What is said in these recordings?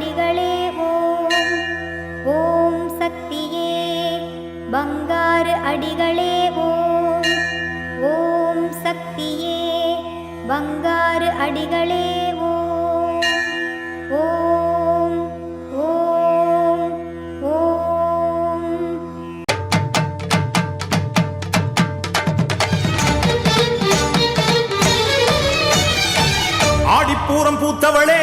அடிகளே ஓம். ஓம் சக்தியே பங்காறு அடிகளே ஓம். ஓம் சக்தியே பங்காறு அடிகளே ஓம். ஓம் ஓம் ஓம். ஆடிப்பூரம் பூத்தவளே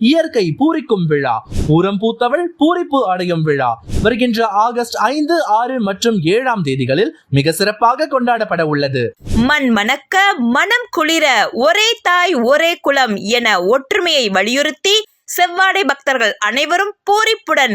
இயற்கை பூரிக்கும் விழா பூரம் பூத்தவள் பூரிப்பு அடையும் விழா. வருகின்ற ஆகஸ்ட் ஐந்து ஆறு மற்றும் ஏழாம் தேதிகளில் மிக சிறப்பாக கொண்டாடப்பட உள்ளது. மண் மணக்க மனம் குளிர ஒரே தாய் ஒரே குலம் என ஒற்றுமையை வலியுறுத்தி செவ்வாடை பக்தர்கள் அனைவரும் பூரிப்புடன்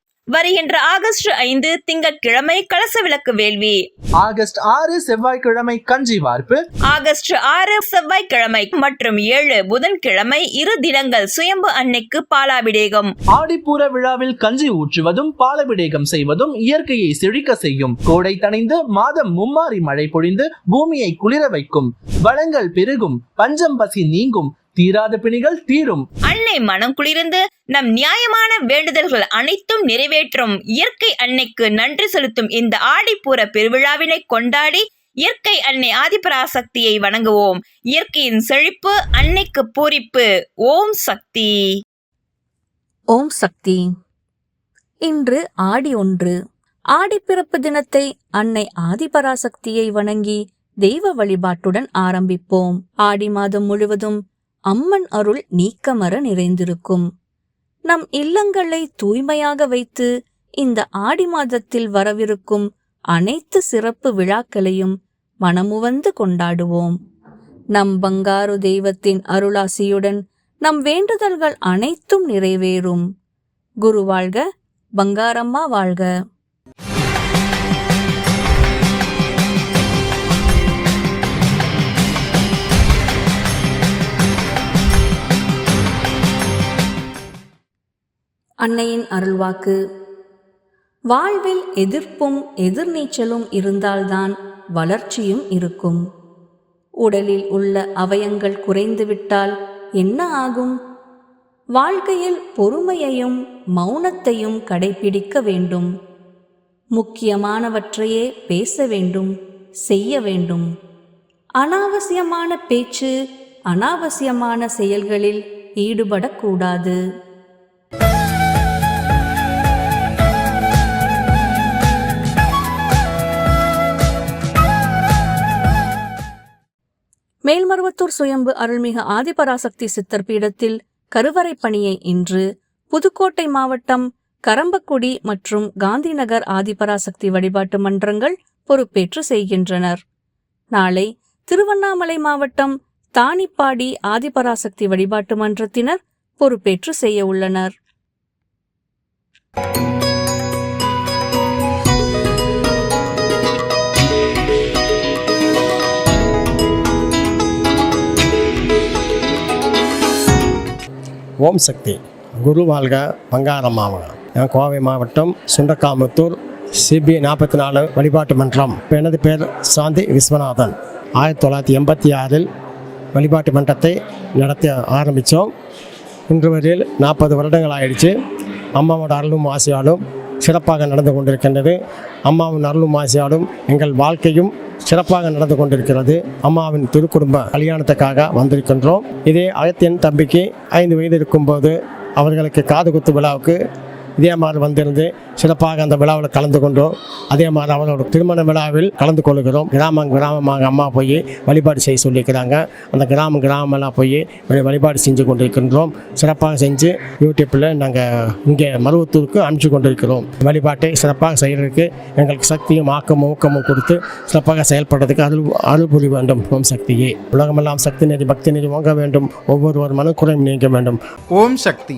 வருகின்ற ஆகஸ்ட் ஐந்து திங்கட்கிழமை கலச விளக்கு வேள்வி. ஆகஸ்ட் ஆறு செவ்வாய்க்கிழமை கஞ்சி வார்ப்பு. ஆகஸ்ட் ஆறு செவ்வாய்க்கிழமை மற்றும் ஏழு புதன்கிழமை இரு தினங்கள் சுயம்பு அன்னைக்கு பாலாபிடேகம். ஆடிப்பூர விழாவில் கஞ்சி ஊற்றுவதும் பாலபிடேகம் செய்வதும் இயற்கையை செழிக்க செய்யும். கோடை தணிந்து மாதம் மும்மாரி மழை பொழிந்து பூமியை குளிர வைக்கும். வளங்கள் பெருகும் பஞ்சம் பசி நீங்கும் தீராத பிணிகள் தீரும். அன்னை மனம் குளிர்ந்து நம் நியாயமான வேண்டுதல்கள் அனைத்தும் நிறைவேற்றும். இயற்கை அன்னைக்கு நன்றி செலுத்தும் இந்த ஆடிப்பூர பெருவிழாவினை கொண்டாடி இயற்கை அன்னை ஆதிபராசக்தியை வணங்குவோம். இயற்கையின் செழிப்பு அன்னைக்கு பூரிப்பு. ஓம் சக்தி. ஓம் சக்தி. இன்று ஆடி ஒன்று. ஆடிப்பிறப்பு தினத்தை அன்னை ஆதிபராசக்தியை வணங்கி தெய்வ வழிபாட்டுடன் ஆரம்பிப்போம். ஆடி மாதம் முழுவதும் அம்மன் அருள் நீக்கமர நிறைந்திருக்கும். நம் இல்லங்களை தூய்மையாக வைத்து இந்த ஆடி மாதத்தில் வரவிருக்கும் அனைத்து சிறப்பு விழாக்களையும் மனமுவந்து கொண்டாடுவோம். நம் பங்காரு தெய்வத்தின் அருளாசியுடன் நம் வேண்டுதல்கள் அனைத்தும் நிறைவேறும். குரு வாழ்க பங்காரம்மா வாழ்க. அன்னையின் அருள்வாக்கு. வாழ்வில் எதிர்ப்பும் எதிர்நீச்சலும் இருந்தால்தான் வளர்ச்சியும் இருக்கும். உடலில் உள்ள அவயங்கள் குறைந்துவிட்டால் என்ன ஆகும்? வாழ்க்கையில் பொறுமையையும் மௌனத்தையும் கடைபிடிக்க வேண்டும். முக்கியமானவற்றையே பேச வேண்டும் செய்ய வேண்டும். அனாவசியமான பேச்சு அனாவசியமான செயல்களில் ஈடுபடக்கூடாது. மேல்மருவத்தூர் சுயம்பு அருள்மிகு ஆதிபராசக்தி சித்தர் பீடத்தில் கருவறை பணியை இன்று புதுக்கோட்டை மாவட்டம் கரம்பக்குடி மற்றும் காந்திநகர் ஆதிபராசக்தி வழிபாட்டு மன்றங்கள் பொறுப்பேற்று செய்கின்றனர். நாளை திருவண்ணாமலை மாவட்டம் தானிப்பாடி ஆதிபராசக்தி வழிபாட்டு மன்றத்தினர் பொறுப்பேற்று செய்ய உள்ளனர். ஓம் சக்தி. குரு வாழ்க பங்காரம் மாவட்டம் கோவை மாவட்டம் சுண்டக்காமுத்தூர் சிபி நாற்பத்தி நாலு வழிபாட்டு மன்றம். எனது பேர்? சாந்தி விஸ்வநாதன். ஆயிரத்தி தொள்ளாயிரத்தி எண்பத்தி ஆறில் வழிபாட்டு மன்றத்தை நடத்த ஆரம்பித்தோம். இன்று வரையில் நாற்பது வருடங்கள் ஆயிடுச்சு. அம்மாவோட அருளும் ஆசையாலும் சிறப்பாக நடந்து கொண்டிருக்கின்றது. அம்மாவின் அருளும் ஆசையாலும் எங்கள் வாழ்க்கையும் சிறப்பாக நடந்து கொண்டிருக்கிறது. அம்மாவின் திருக்குடும்ப கல்யாணத்துக்காக வந்திருக்கின்றோம். இதே அகத்தியன் தம்பிக்கு ஐந்து வயது இருக்கும்போது அவர்களுக்கு காது குத்து விழாவுக்கு இதே மாதிரி வந்திருந்து சிறப்பாக அந்த விழாவில் கலந்து கொண்டோம் அதே மாதிரி அவரோட திருமண விழாவில் கலந்து கொள்கிறோம். கிராமம் கிராமமாக அம்மா போய் வழிபாடு செய்ய சொல்லியிருக்கிறாங்க. அந்த கிராமம் கிராமமெல்லாம் போய் வழிபாடு செஞ்சு கொண்டிருக்கின்றோம். சிறப்பாக செஞ்சு யூடியூப்பில் நாங்கள் இங்கே மருவத்தூருக்கு அனுப்பிச்சு கொண்டிருக்கிறோம். வழிபாட்டை சிறப்பாக செய்கிறதுக்கு எங்களுக்கு சக்தியும் ஆக்கமும் ஊக்கமும் கொடுத்து சிறப்பாக செயல்படுறதுக்கு அருள் அருள் புரிய வேண்டும். ஓம் சக்தியே. உலகமெல்லாம் சக்தி நெறி பக்தி நெறி வாங்க வேண்டும். ஒவ்வொருவர் மனக்குறையும் நீங்க வேண்டும். ஓம் சக்தி.